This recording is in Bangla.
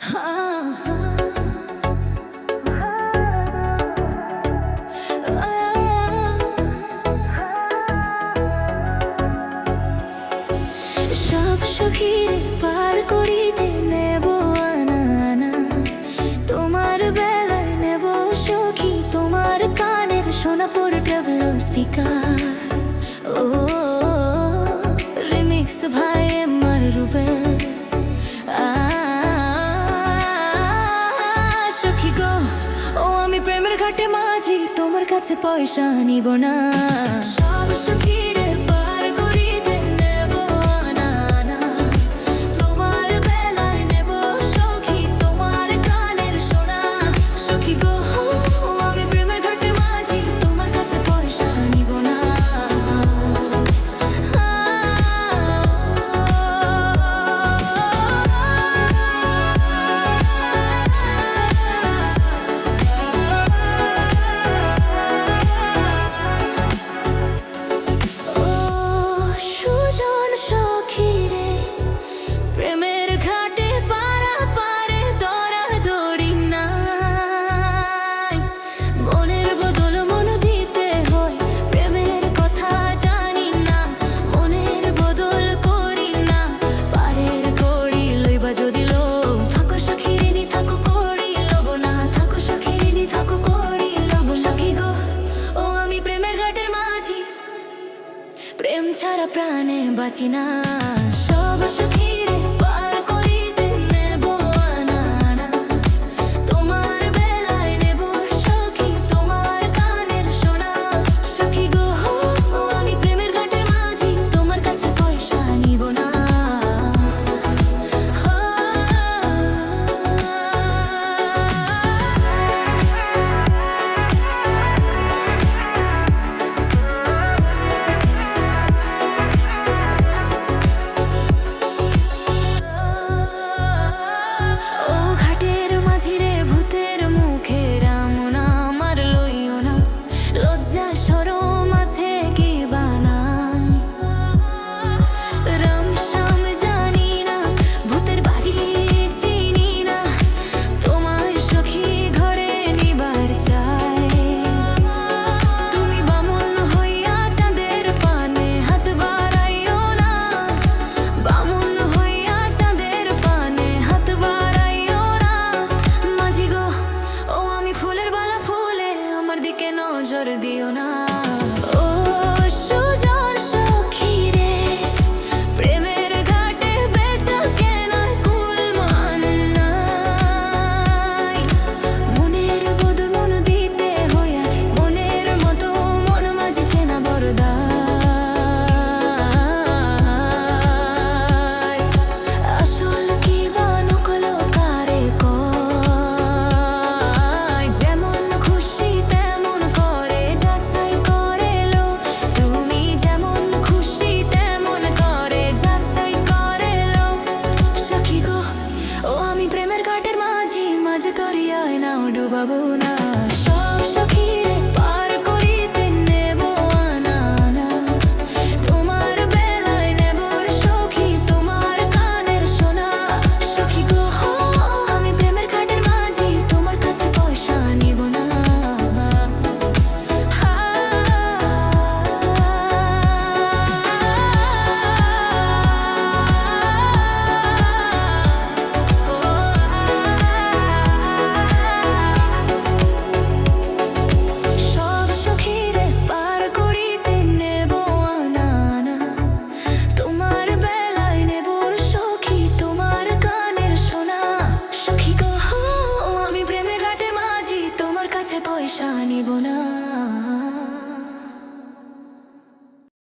সব সুখীরে পার করি মাঝি তোমার কাছে পয়সা নিব না। সব সুখীরে প্রেম ছাড়া প্রাণে বাঁচি না। সব সুখী পয়সা নিব না।